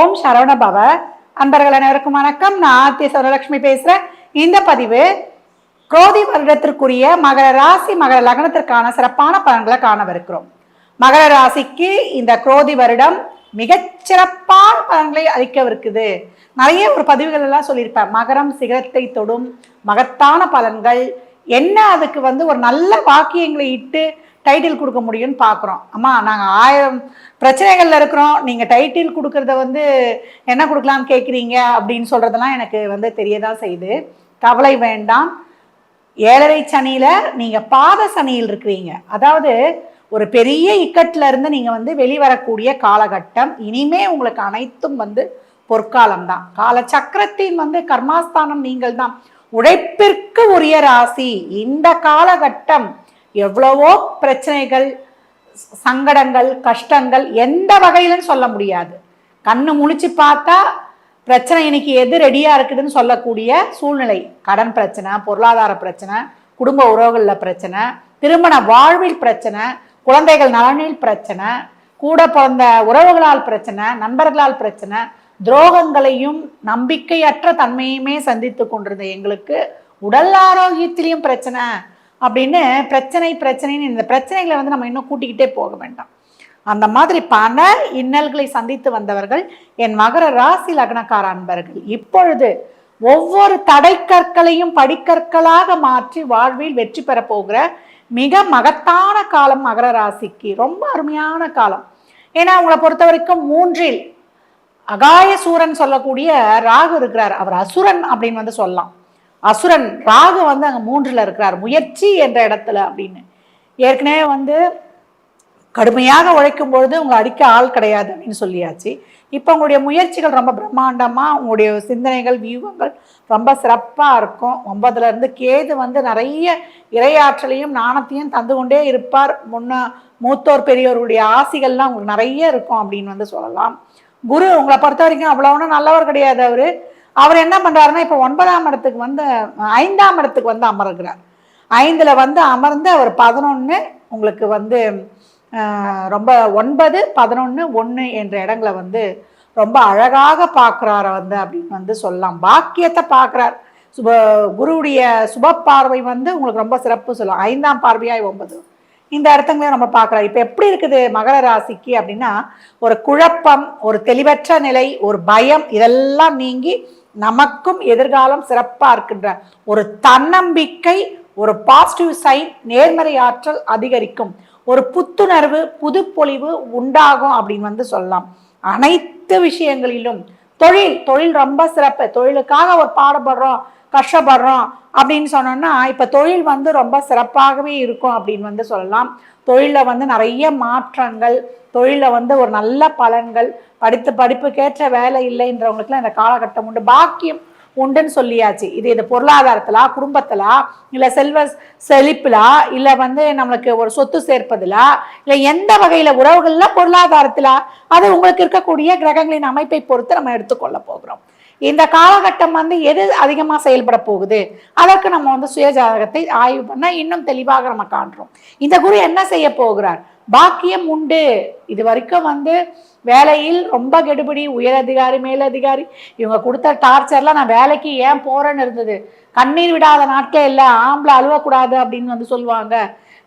ஓம் சரவண பவ. அன்பர்கள் அனைவருக்கும் வணக்கம். நான் ஆர்த்தி சௌரலட்சுமி பேசுகிறேன் இந்த பதிவு குரோதி வருடத்திற்குரிய மகர ராசி மகர லக்னத்திற்கான சிறப்பான பலன்களை காணவிருக்கிறோம். மகர ராசிக்கு இந்த குரோதி வருடம் மிகச்சிறப்பான பலன்களை அளிக்கவிருக்குது. நிறைய ஒரு பதிவுகள் எல்லாம் சொல்லியிருப்பேன் மகரம் சிகரத்தை தொடும் மகத்தான பலன்கள். என்ன அதுக்கு வந்து ஒரு நல்ல வாக்கியங்களை இட்டு டைட்டில் கொடுக்க முடியும்னு பார்க்குறோம் அம்மா நாங்கள் ஆயிரம் பிரச்சனைகளில் இருக்கிறோம். நீங்கள் டைட்டில் கொடுக்கறத வந்து என்ன கொடுக்கலாம்னு கேட்குறீங்க அப்படின்னு சொல்கிறதெல்லாம் எனக்கு வந்து தெரியதான் செய்யுது. கவலை வேண்டாம். ஏழரை சனியில் நீங்கள் பாத சனியில் இருக்கிறீங்க. அதாவது ஒரு பெரிய இக்கட்ல இருந்து நீங்கள் வந்து வெளிவரக்கூடிய காலகட்டம். இனிமே உங்களுக்கு அனைத்தும் வந்து பொற்காலம் தான் கால சக்கரத்தின் வந்து கர்மாஸ்தானம் நீங்கள் தான் உழைப்பிற்கு உரிய ராசி. இந்த காலகட்டம் எவ்வளவோ பிரச்சனைகள் சங்கடங்கள் கஷ்டங்கள் எந்த வகையிலும் சொல்ல முடியாது. கண்ணு முழிச்சு பார்த்தா பிரச்சனை இன்னைக்கு எது ரெடியாக இருக்குதுன்னு சொல்லக்கூடிய சூழ்நிலை. கடன் பிரச்சனை பொருளாதார பிரச்சனை குடும்ப உறவுகளில் பிரச்சனை திருமண வாழ்வில் பிரச்சனை குழந்தைகள் நலனில் பிரச்சனை கூட பிறந்த உறவுகளால் பிரச்சனை நண்பர்களால் பிரச்சனை துரோகங்களையும் நம்பிக்கையற்ற தன்மையுமே சந்தித்து கொண்டிருந்த எங்களுக்கு உடல் ஆரோக்கியத்திலையும் பிரச்சனை. அப்படின்னு பிரச்சனை பிரச்சனைன்னு இந்த பிரச்சனைகளை வந்து நம்ம இன்னும் கூட்டிக்கிட்டே போக வேண்டாம். அந்த மாதிரி பல இன்னல்களை சந்தித்து வந்தவர்கள் என் மகர ராசி லக்னக்கார அன்பர்கள். இப்பொழுது ஒவ்வொரு தடைக்கற்களையும் படிக்கற்களாக மாற்றி வாழ்வில் வெற்றி பெற போகிற மிக மகத்தான காலம் மகர ராசிக்கு. ரொம்ப அருமையான காலம். ஏன்னா அவங்களை பொறுத்த வரைக்கும் மூன்றில் அகாய சூரன் சொல்லக்கூடிய ராகு இருக்கிறார். அவர் அசுரன் அப்படின்னு வந்து சொல்லலாம். அசுரன் ராகு வந்து அங்கே மூன்றில் இருக்கிறார். முயற்சி என்ற இடத்துல அப்படின்னு. ஏற்கனவே வந்து கடுமையாக உழைக்கும் பொழுது உங்களை அடிக்க ஆள் கிடையாது அப்படின்னு சொல்லியாச்சு. இப்போ உங்களுடைய முயற்சிகள் ரொம்ப பிரம்மாண்டமாக உங்களுடைய சிந்தனைகள் வியூகங்கள் ரொம்ப சிறப்பாக இருக்கும். ஒன்பதுலேருந்து கேது வந்து நிறைய இரையாற்றலையும் நாணத்தையும் தந்து கொண்டே இருப்பார். முன்ன மூத்தோர் பெரியோருடைய ஆசிகள்லாம் உங்களுக்கு நிறைய இருக்கும் அப்படின்னு வந்து சொல்லலாம். குரு உங்களை பொறுத்த வரைக்கும் அவ்வளோ ஒன்றும் நல்லவர் கிடையாது அவர். அவர் என்ன பண்ணுறாருன்னா இப்போ ஒன்பதாம் இடத்துக்கு வந்து ஐந்தாம் இடத்துக்கு வந்து அமர்கிறார். ஐந்தில் வந்து அமர்ந்து அவர் பதினொன்று உங்களுக்கு வந்து ரொம்ப ஒன்பது பதினொன்று ஒன்று என்ற இடங்களை வந்து ரொம்ப அழகாக பார்க்குறாரு வந்து அப்படின்னு வந்து சொல்லலாம். பாக்கியத்தை பார்க்குறார். சுப குருவுடைய சுப பார்வை வந்து உங்களுக்கு ரொம்ப சிறப்பு சொல்லலாம் ஐந்தாம் பார்வையாய் ஒன்பது. இந்த இடத்துங்களையும் நம்ம பார்க்குறோம் இப்போ எப்படி இருக்குது மகர ராசிக்கு அப்படின்னா ஒரு குழப்பம் ஒரு தெளிவற்ற நிலை ஒரு பயம் இதெல்லாம் நீங்கி நமக்கும் எதிர்காலம் சிறப்பாக இருக்கின்ற ஒரு தன்னம்பிக்கை ஒரு பாசிட்டிவ் சைன் நேர்மறை ஆற்றல் அதிகரிக்கும். ஒரு புத்துணர்வு புதுப்பொழிவு உண்டாகும் அப்படின்னு வந்து சொல்லலாம். அனைத்து விஷயங்களிலும் தொழில் தொழில் ரொம்ப சிறப்பு. தொழிலுக்காக ஒரு பாடுபடுறோம். கஷ்டப்படுறோம் அப்படின்னு சொன்னோம்னா இப்போ தொழில் வந்து ரொம்ப சிறப்பாகவே இருக்கும் அப்படின்னு வந்து சொல்லலாம். தொழிலில் வந்து நிறைய மாற்றங்கள் தொழிலில் வந்து ஒரு நல்ல பலன்கள் படித்த படிப்புக்கேற்ற வேலை இல்லைன்றவங்களுக்குலாம் இந்த காலகட்டம் உண்டு. பாக்கியம் உண்டுன்னு சொல்லியாச்சு. இது இது பொருளாதாரத்திலா குடும்பத்திலா இல்லை செல்வ செழிப்பிலா இல்லை வந்து நம்மளுக்கு ஒரு சொத்து சேர்ப்பதிலா இல்லை எந்த வகையில் உறவுகளில் பொருளாதாரத்திலா அது உங்களுக்கு இருக்கக்கூடிய கிரகங்களின் அமைப்பை பொறுத்து நம்ம எடுத்துக்கொள்ள போகிறோம். இந்த காலகட்டம் வந்து எது அதிகமாக செயல்பட போகுது அதற்கு நம்ம வந்து சுயஜாதகத்தை ஆய்வு பண்ணால் இன்னும் தெளிவாக நம்ம காண்றோம். இந்த குரு என்ன செய்ய போகிறார்? பாக்கியம் உண்டு. இது வரைக்கும் வந்து வேலையில் ரொம்ப கெடுபிடி உயர் அதிகாரி மேலதிகாரி இவங்க கொடுத்த டார்ச்சர்லாம் நான் வேலைக்கு ஏன் போகிறேன்னு இருந்தது? கண்ணீர் விடாத நாட்களே இல்லை. ஆம்பளை அழுவக்கூடாது அப்படின்னு வந்து சொல்லுவாங்க.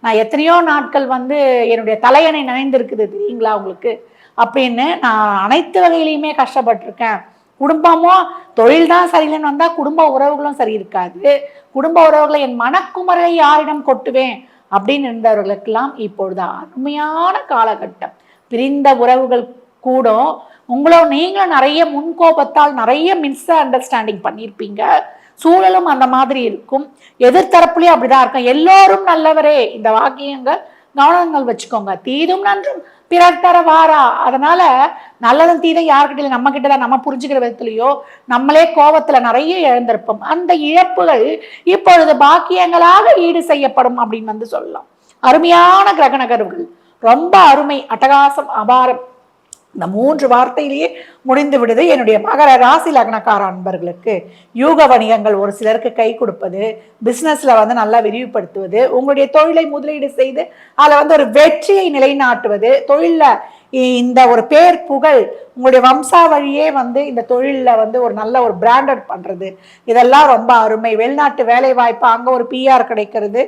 நான் எத்தனையோ நாட்கள் வந்து என்னுடைய தலையணை நினைந்திருக்குது தெரியுங்களா உங்களுக்கு? அப்படின்னு நான் அனைத்து வகையிலையுமே கஷ்டப்பட்டிருக்கேன். குடும்பமோ தொழில் தான் சரியில்லைன்னு வந்தால் குடும்ப உறவுகளும் சரி இருக்காது குடும்ப உறவுகளை என் மனக்குமரை யாரிடம் கொட்டுவேன்? அப்படின்னு இருந்தவர்களுக்கெல்லாம் இப்பொழுது அருமையான காலகட்டம். பிரிந்த உறவுகள் கூட உங்களோ நீங்களும் நிறைய முன்கோபத்தால் நிறைய மிஸ் அண்டர்ஸ்டாண்டிங் பண்ணியிருப்பீங்க. சூழலும் அந்த மாதிரி இருக்கும். எதிர்த்தரப்புலேயும் அப்படிதான் இருக்கும். எல்லோரும் நல்லவரே. இந்த வாக்கியங்கள் கவனங்கள் வச்சுக்கோங்க. தீதும் நன்றும். பிறர் தர வாரா. அதனால நல்லதும் தீதும் யார்கிட்ட நம்ம கிட்ட தான் நம்ம புரிஞ்சுக்கிற விதத்துலயோ நம்மளே கோபத்துல நிறைய இழந்திருப்போம். அந்த இழப்புகள் இப்பொழுது பாக்கியங்களாக ஈடு செய்யப்படும் அப்படின்னு வந்து சொல்லலாம். அருமையான கிரக ரொம்ப அருமை அட்டகாசம் அபாரம். இந்த மூன்று வார்த்தையிலேயே முடிந்து விடுது. என்னுடைய மகர ராசி லக்னக்கார அன்பர்களுக்கு யூக வணிகங்கள் ஒரு சிலருக்கு கை கொடுப்பது பிஸ்னஸில் வந்து நல்லா விரிவுபடுத்துவது உங்களுடைய தொழிலை முதலீடு செய்து அதில் வந்து ஒரு வெற்றியை நிலைநாட்டுவது தொழிலில் இந்த ஒரு பேர் புகழ் உங்களுடைய வம்சாவழியே வந்து இந்த தொழிலில் வந்து ஒரு நல்ல ஒரு பிராண்டட் பண்ணுறது இதெல்லாம் ரொம்ப அருமை. வெளிநாட்டு வேலை வாய்ப்பு அங்கே ஒரு பிஆர் கிடைக்கிறது.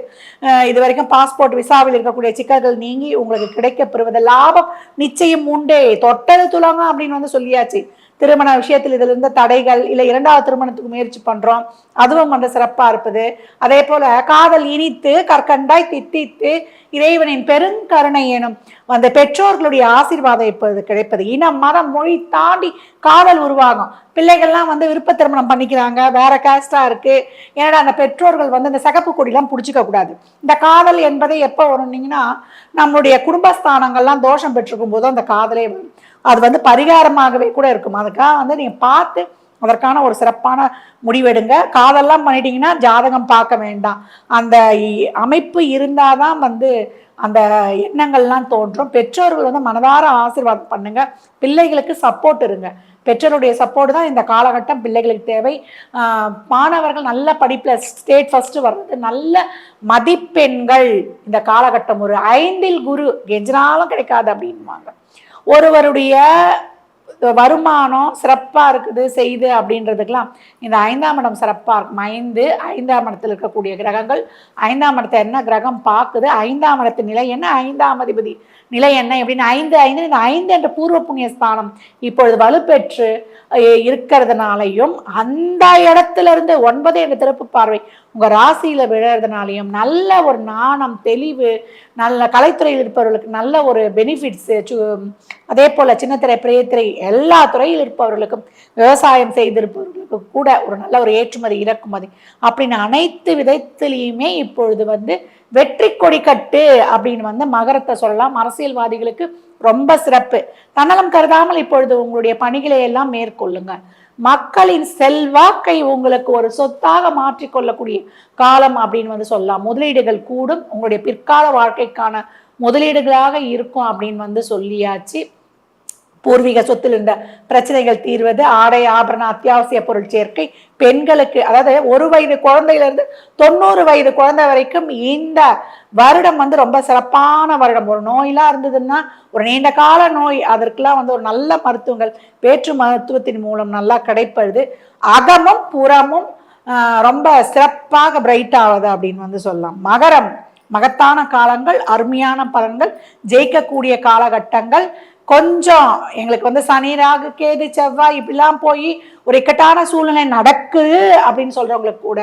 இது வரைக்கும் பாஸ்போர்ட் விசாவில் இருக்கக்கூடிய சிக்கல்கள் நீங்கி உங்களுக்கு கிடைக்கப்பெறுவது லாபம் நிச்சயம் உண்டே. தொட்டது துலங்க அப்படின்னு வந்து சொல்லியாச்சு. திருமண விஷயத்தில் இதில் இருந்த தடைகள் இல்லை இரண்டாவது திருமணத்துக்கு முயற்சி பண்ணுறோம் அதுவும் வந்து சிறப்பாக இருப்பது. அதே போல் காதல் இனித்து கற்கண்டாய் தித்தித்து இறைவனின் பெருங்கருணை எனும் அந்த பெற்றோர்களுடைய ஆசீர்வாதம் இப்போது கிடைப்பது. இனம் மதம் மொழி தாண்டி காதல் உருவாகும். பிள்ளைகள்லாம் வந்து விருப்ப திருமணம் பண்ணிக்கிறாங்க. வேற கேஸ்டாக இருக்குது ஏன்னா அந்த பெற்றோர்கள் வந்து இந்த சகப்பு கொடிலாம் பிடிச்சிக்க கூடாது. இந்த காதல் என்பதை எப்போ வரும்னீங்கன்னா நம்மளுடைய குடும்பஸ்தானங்கள்லாம் தோஷம் பெற்றிருக்கும் போது அந்த காதலே வரும். அது வந்து பரிகாரமாகவே கூட இருக்கும். அதுக்காக வந்து நீங்க பார்த்து அதற்கான ஒரு சிறப்பான முடிவெடுங்க. காதெல்லாம் பண்ணிட்டீங்கன்னா ஜாதகம் பார்க்க வேண்டாம். அந்த இ- அமைப்பு இருந்தாதான் வந்து அந்த எண்ணங்கள்லாம் தோன்றும். பெற்றோர்கள் வந்து மனதார ஆசீர்வாதம் பண்ணுங்க. பிள்ளைகளுக்கு சப்போர்ட் இருங்க. பெற்றோருடைய சப்போர்ட் தான் இந்த காலகட்டம் பிள்ளைகளுக்கு தேவை. மாணவர்கள் நல்ல படிப்பில் ஸ்டேட் ஃபஸ்ட்டு வர்றது நல்ல மதிப்பெண்கள். இந்த காலகட்டம் ஒரு ஐந்தில் குரு கெஞ்சினாலும் கிடைக்காது அப்படின்வாங்க ஒருவருடைய வருமானம் சிறப்பாக இருக்குது செய்து அப்படின்றதுக்கெல்லாம் இந்த ஐந்தாம் இடம் சிறப்பாக இருக்கும் ஐந்து ஐந்தாம் இடத்தில் இருக்கக்கூடிய கிரகங்கள் ஐந்தாம் இடத்தை என்ன கிரகம் பார்க்குது ஐந்தாம் இடத்து நிலை என்ன ஐந்தாம் அதிபதி நிலை என்ன எப்படின்னு ஐந்து ஐந்து இந்த ஐந்து என்ற பூர்வ புண்ணிய ஸ்தானம் இப்பொழுது வலுப்பெற்று இருக்கிறதுனாலையும் அந்த இடத்து இருந்து ஒன்பது என்ற திறப்பு பார்வை. உங்க ராசியில் விழறதுனாலையும் நல்ல ஒரு நாணம் தெளிவு நல்ல கலைத்துறையில் இருப்பவர்களுக்கு நல்ல ஒரு பெனிஃபிட்ஸ் அதே போல சின்னத்திரை பிரியத்திரை எல்லா துறையில் இருப்பவர்களுக்கும் விவசாயம் செய்திருப்பவர்களுக்கு கூட ஒரு நல்ல ஒரு ஏற்றுமதி இறக்குமதி. அப்படின்னு அனைத்து விதத்திலையுமே இப்பொழுது வந்து வெற்றி கொடி கட்டு அப்படின்னு வந்து மகரத்தை சொல்லலாம். அரசியல்வாதிகளுக்கு ரொம்ப சிறப்பு. தன்னலம் கருதாமல் இப்பொழுது உங்களுடைய பணிகளை எல்லாம் மேற்கொள்ளுங்க. மக்களின் செல்வாக்கை உங்களுக்கு ஒரு சொத்தாக மாற்றிக்கொள்ளக்கூடிய காலம் அப்படின்னு வந்து சொல்லலாம். முதலீடுகள் கூடும். உங்களுடைய பிற்கால வாழ்க்கைக்கான முதலீடுகளாக இருக்கும் அப்படின்னு வந்து சொல்லியாச்சு. பூர்வீக சொத்தில் இருந்த பிரச்சனைகள் தீர்வது ஆடை ஆபரண அத்தியாவசிய பொருள் சேர்க்கை பெண்களுக்கு அதாவது ஒரு வயது குழந்தையிலிருந்து தொண்ணூறு வயது குழந்தை வரைக்கும் இந்த வருடம் வந்து ரொம்ப சிறப்பான வருடம். ஒரு நோயெல்லாம் இருந்ததுன்னா ஒரு நீண்ட கால நோய். அதற்கெல்லாம் வந்து ஒரு நல்ல மருத்துவங்கள் வேற்று மருத்துவத்தின் மூலம் நல்லா கிடைப்பது. அகமும் புறமும் ரொம்ப சிறப்பாக பிரைட் ஆகுது அப்படின்னு வந்து சொல்லலாம். மகரம் மகத்தான காலங்கள் அருமையான பலன்கள் ஜெயிக்கக்கூடிய காலகட்டங்கள் கொஞ்சம் எங்களுக்கு வந்து சனி ராகு கேது செவ்வாய் இப்படிலாம் போய் ஒரு இக்கட்டான சூழ்நிலை நடக்குது அப்படின்னு சொல்கிறவங்களுக்கு கூட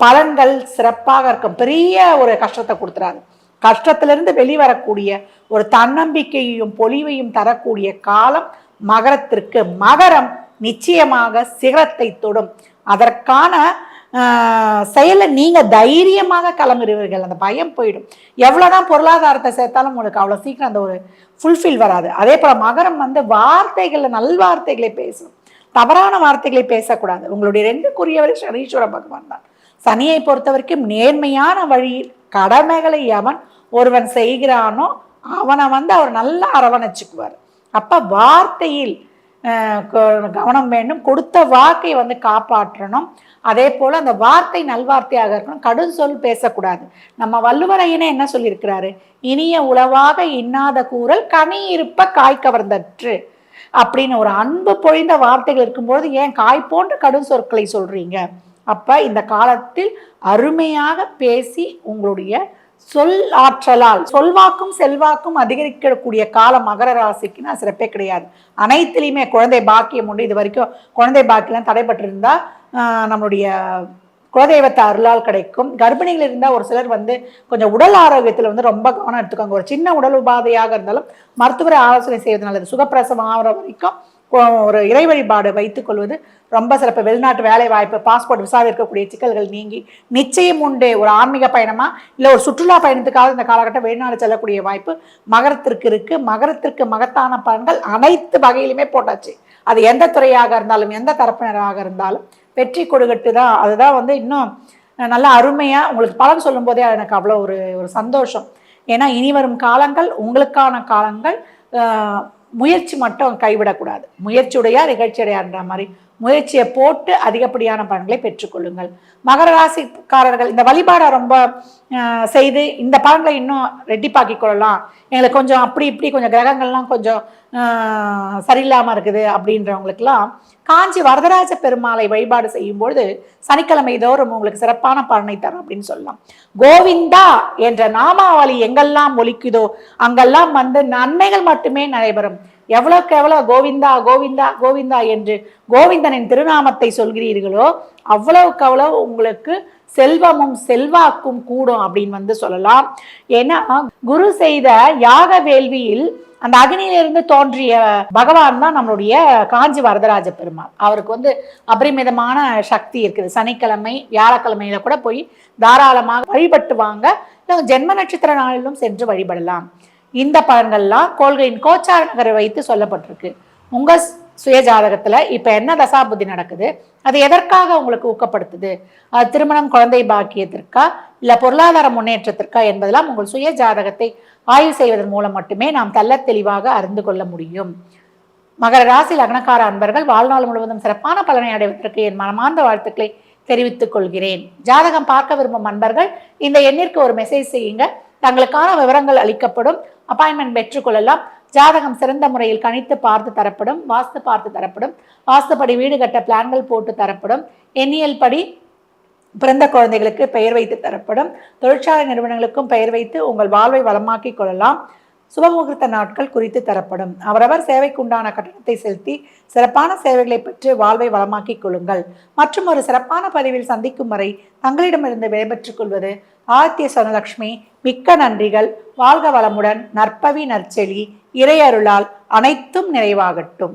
பலன்கள் சிறப்பாக இருக்கும். பெரிய ஒரு கஷ்டத்தை கொடுத்துறாது கஷ்டத்திலிருந்து வெளிவரக்கூடிய ஒரு தன்னம்பிக்கையையும் பொலிவையும் தரக்கூடிய காலம் மகரத்திற்கு. மகரம் நிச்சயமாக சிகரத்தை தொடும். அதற்கான செயலை நீங்கள் தைரியமாக கிளம்புறீர்கள் அந்த பயம் போயிடும். எவ்வளோதான் பொருளாதாரத்தை சேர்த்தாலும் உங்களுக்கு அவ்வளோ சீக்கிரம் அந்த ஒரு ஃபுல்ஃபில் வராது. அதே போல் மகரம் வந்து வார்த்தைகளை நல்வார்த்தைகளை பேசணும். தவறான வார்த்தைகளை பேசக்கூடாது. உங்களுடைய ரெண்டுக்குரியவர் சனீஸ்வர பகவான் தான். சனியை பொறுத்த வரைக்கும் நேர்மையான வழியில் கடமைகளை எவன் ஒருவன் செய்கிறானோ அவனை வந்து அவர் நல்லா அரவணைச்சுக்குவார். அப்போ வார்த்தையில் கவனம் வேண்டும். கொடுத்த வாக்கை வந்து காப்பாற்றணும். அதே போல் அந்த வார்த்தை நல்வார்த்தையாக இருக்கணும். கடும் சொல் பேசக்கூடாது. நம்ம வள்ளுவரையனே என்ன சொல்லியிருக்கிறாரு? இனிய உளவாக இன்னாத கூறல் கனி இருப்ப காய் கவர்ந்தற்று. அப்படின்னு ஒரு அன்பு பொழிந்த வார்த்தைகள் இருக்கும்போது ஏன் காய் போன்ற கடும் சொற்களை சொல்றீங்க? அப்ப இந்த காலத்தில் அருமையாக பேசி உங்களுடைய சொல் ஆற்றலால் சொல்வாக்கும் செல்வாக்கும் அதிகரிக்கக்கூடிய காலம் மகர ராசிக்கு நான் சிறப்பே கிடையாது. அனைத்துலேயுமே குழந்தை பாக்கியம் உண்டு. இது வரைக்கும் குழந்தை பாக்கியெலாம் தடைபட்டிருந்தா நம்மளுடைய குலதெய்வத்தை அருளால் கிடைக்கும். கர்ப்பிணிகள் இருந்தால் ஒரு சிலர் வந்து கொஞ்சம் உடல் ஆரோக்கியத்தில் வந்து ரொம்ப கவனம் எடுத்துக்கோங்க. ஒரு சின்ன உடல் உபாதையாக இருந்தாலும் மருத்துவரை ஆலோசனை செய்வது நல்லது சுகப்பிரசவம் ஆகிற வரைக்கும் ஒரு இறை வழிபாடு வைத்துக் கொள்வது ரொம்ப சிறப்பு. வெளிநாட்டு வேலை வாய்ப்பு பாஸ்போர்ட் விசா இருக்கக்கூடிய சிக்கல்கள் நீங்கி நிச்சயம் உண்டு. ஒரு ஆன்மீக பயணமா? இல்லை ஒரு சுற்றுலா பயணத்துக்காக இந்த காலகட்டம் வெளிநாடு செல்லக்கூடிய வாய்ப்பு மகரத்திற்கு இருக்கு. மகரத்திற்கு மகத்தான பலன்கள் அனைத்து வகையிலுமே போட்டாச்சு. அது எந்த துறையாக இருந்தாலும் எந்த தரப்பினராக இருந்தாலும் வெற்றி கொடுக்கட்டு தான் அதுதான் வந்து இன்னும் நல்லா அருமையாக உங்களுக்கு பலன் சொல்லும்போதே எனக்கு அவ்வளோ ஒரு ஒரு சந்தோஷம். ஏன்னா இனி வரும் காலங்கள் உங்களுக்கான காலங்கள் முயற்சி மட்டும் கைவிடக்கூடாது. முயற்சியுடையார் நிகழ்ச்சியுடையான்ற மாதிரி முயற்சியை போட்டு அதிகப்படியான பலன்களை பெற்றுக்கொள்ளுங்கள். மகர ராசிக்காரர்கள் இந்த வழிபாடை ரொம்ப செய்து இந்த பலன்களை இன்னும் ரெட்டிப்பாக்கி கொள்ளலாம். எங்களுக்கு கொஞ்சம் அப்படி இப்படி கொஞ்சம் கிரகங்கள்லாம் கொஞ்சம் சரியில்லாமல் இருக்குது அப்படின்றவங்களுக்கெல்லாம் காஞ்சி வரதராஜ பெருமாளை வழிபாடு செய்யும்பொழுது சனிக்கிழமை தோறும் உங்களுக்கு சிறப்பான பலனை தரும் அப்படின்னு சொல்லலாம். கோவிந்தா என்ற நாமாவளி எங்கெல்லாம் ஒலிக்குதோ அங்கெல்லாம் வந்து நன்மைகள் மட்டுமே நடைபெறும். எவ்வளோக்கு எவ்வளோ கோவிந்தா கோவிந்தா கோவிந்தா என்று கோவிந்தனின் திருநாமத்தை சொல்கிறீர்களோ அவ்வளவுக்கு அவ்வளவு உங்களுக்கு செல்வமும் செல்வாக்கும் கூடும் அப்படின்னு வந்து சொல்லலாம். ஏன்னா குரு செய்த யாக வேள்வியில் அந்த அக்னியிலிருந்து தோன்றிய பகவான் தான் நம்மளுடைய காஞ்சி வரதராஜ பெருமாள். அவருக்கு வந்து அபரிமிதமான சக்தி இருக்குது. சனிக்கிழமை வியாழக்கிழமையில கூட போய் தாராளமாக வழிபட்டு வாங்க. ஜென்ம நட்சத்திர நாளிலும் சென்று வழிபடலாம். இந்த பலன்கள்லாம் கோள்களின் கோச்சார நகரை வைத்து சொல்லப்பட்டிருக்கு. உங்கள் சுய ஜாதகத்தில் இப்போ என்ன தசாபுத்தி நடக்குது? அது எதற்காக உங்களுக்கு ஊக்கப்படுத்துது? அது திருமணம் குழந்தை பாக்கியத்திற்கா? இல்லை பொருளாதார முன்னேற்றத்திற்கா என்பதெல்லாம் உங்கள் சுய ஜாதகத்தை ஆய்வு செய்வதன் மூலம் மட்டுமே நாம் தள்ள தெளிவாக அறிந்து கொள்ள முடியும். மகர ராசி லக்னக்கார அன்பர்கள் வாழ்நாள் முழுவதும் சிறப்பான பலனை அடைவதற்கு என் மனமார்ந்த வாழ்த்துக்களை தெரிவித்துக் கொள்கிறேன். ஜாதகம் பார்க்க விரும்பும் அன்பர்கள் இந்த எண்ணிற்கு ஒரு மெசேஜ் செய்யுங்க. தங்களுக்கான விவரங்கள் அளிக்கப்படும். அப்பாயின்மெண்ட் பெற்றுக்கொள்ளலாம். ஜாதகம் சிறந்த முறையில் கணித்து பார்த்து தரப்படும். வாஸ்து பார்த்து தரப்படும். வாஸ்துப்படி வீடு கட்ட பிளான்கள் போட்டு தரப்படும். எண்ணியல் படி பிறந்த குழந்தைகளுக்கு பெயர் வைத்து தரப்படும். தொழிற்சாலை நிறுவனங்களுக்கும் பெயர் வைத்து உங்கள் வாழ்வை வளமாக்கிக் கொள்ளலாம். சுபமுகூர்த்த நாட்கள் குறித்து தரப்படும். அவரவர் சேவைக்குண்டான கட்டணத்தை செலுத்தி சிறப்பான சேவைகளை பெற்று வாழ்வை வளமாக்கிக் கொள்ளுங்கள். மற்றும் ஒரு சிறப்பான பதிவில் சந்திக்கும் வரை தங்களிடமிருந்து விடைபெற்றுக் கொள்வது ஆத்திய சனலக்ஷ்மி மிக்க நன்றிகள். வாழ்க வளமுடன் நற்பவி நற்செலி இறையருளால் அனைத்தும் நிறைவாகட்டும்.